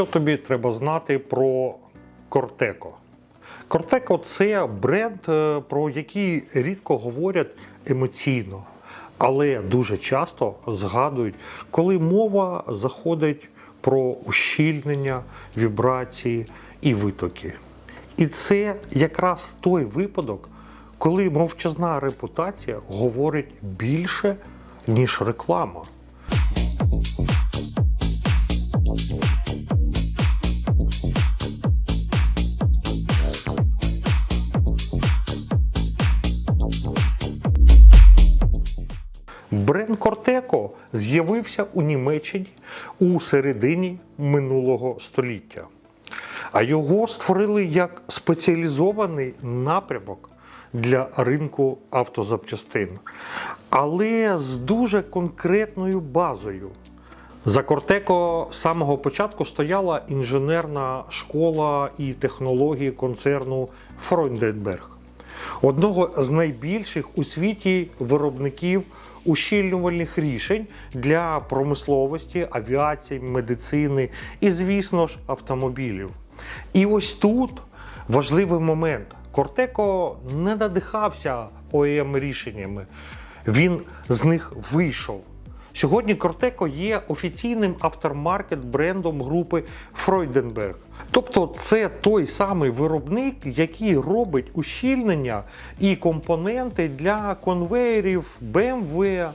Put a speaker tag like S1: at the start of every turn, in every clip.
S1: Що тобі треба знати про Кортеко? Кортеко це бренд, е, про який рідко говорять емоційно, але дуже часто згадують, коли мова заходить про ущільнення, вібрації і витоки. І це якраз той випадок, коли мовчазна репутація говорить більше, ніж реклама. Бренд Кортеко з'явився у Німеччині у середині минулого століття, а його створили як спеціалізований напрямок для ринку автозапчастин, але з дуже конкретною базою. За Кортеко з самого початку стояла інженерна школа і технології концерну Фройнденберг, одного з найбільших у світі виробників ущільнювальних рішень для промисловості, авіації, медицини і, звісно ж, автомобілів. І ось тут важливий момент. Кортеко не надихався ОЕМ рішеннями, він з них вийшов. Сьогодні Кортеко є офіційним автормаркет брендом групи Фройденберг. Тобто це той самий виробник, який робить ущільнення і компоненти для конвеєрів BMW,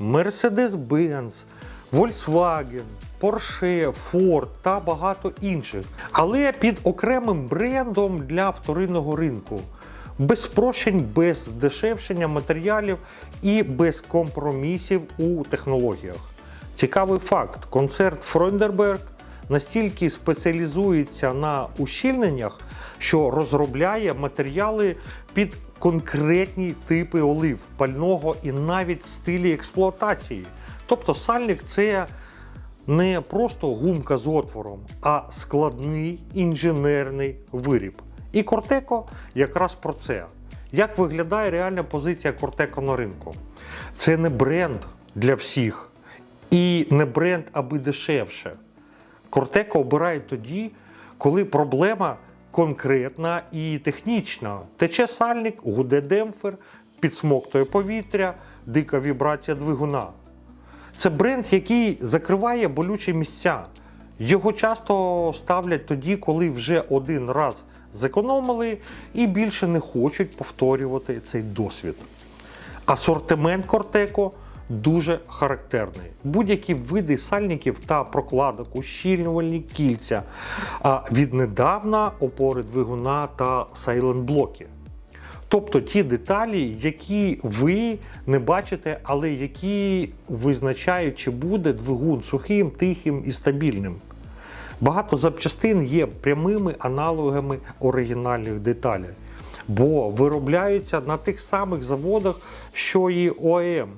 S1: Mercedes-Benz, Volkswagen, Porsche, Ford та багато інших. Але під окремим брендом для вторинного ринку без спрощень, без дешевшення матеріалів і без компромісів у технологіях. Цікавий факт: концерт Фройндерберг настільки спеціалізується на ущільненнях, що розробляє матеріали під конкретні типи олив, пального і навіть стилі експлуатації. Тобто сальник це не просто гумка з отвором, а складний інженерний виріб. І Кортеко якраз про це. Як виглядає реальна позиція Кортеко на ринку? Це не бренд для всіх і не бренд, аби дешевше. Кортеко обирають тоді, коли проблема конкретна і технічна. Тече сальник, гуде демпфер, підсмоктує повітря, дика вібрація двигуна. Це бренд, який закриває болючі місця. Його часто ставлять тоді, коли вже один раз зекономили і більше не хочуть повторювати цей досвід. Асортимент Кортеко дуже характерний. Будь-які види сальників та прокладок, ущільнювальні кільця, а віднедавна опори двигуна та сайлентблоки. Тобто ті деталі, які ви не бачите, але які визначають, чи буде двигун сухим, тихим і стабільним. Багато запчастин є прямими аналогами оригінальних деталей, бо виробляються на тих самих заводах, що і ОЕМ.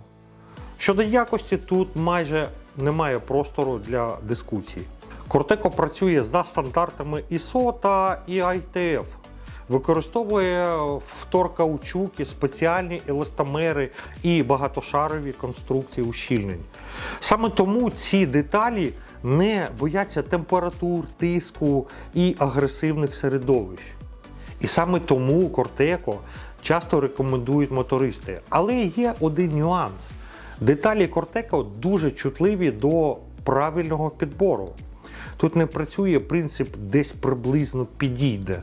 S1: Щодо якості, тут майже немає простору для дискусій. Кортеко працює за стандартами ISO та IITF. Використовує вторкаучуки, спеціальні еластомери і багатошарові конструкції ущільнень. Саме тому ці деталі не бояться температур, тиску і агресивних середовищ. І саме тому Кортеко часто рекомендують мотористи. Але є один нюанс: деталі Кортеко дуже чутливі до правильного підбору. Тут не працює принцип десь приблизно підійде.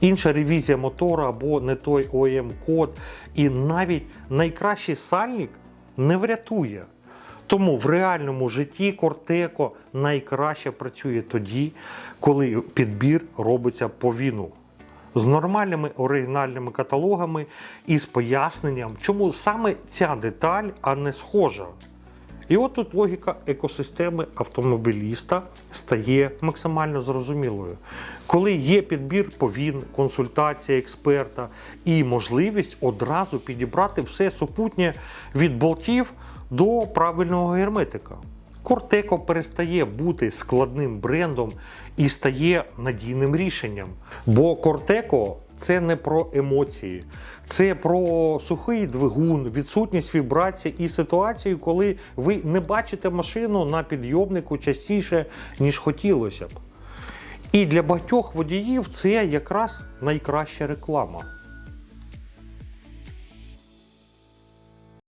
S1: Інша ревізія мотора або не той ОЕМ-код, і навіть найкращий сальник не врятує. Тому в реальному житті Кортеко найкраще працює тоді, коли підбір робиться по віну. З нормальними оригінальними каталогами і з поясненням, чому саме ця деталь, а не схожа. І от тут логіка екосистеми автомобіліста стає максимально зрозумілою. Коли є підбір повін, консультація експерта і можливість одразу підібрати все супутнє від болтів до правильного герметика. Кортеко перестає бути складним брендом і стає надійним рішенням. Бо Кортеко це не про емоції, це про сухий двигун, відсутність вібрацій і ситуацію, коли ви не бачите машину на підйомнику частіше, ніж хотілося б. І для багатьох водіїв це якраз найкраща реклама.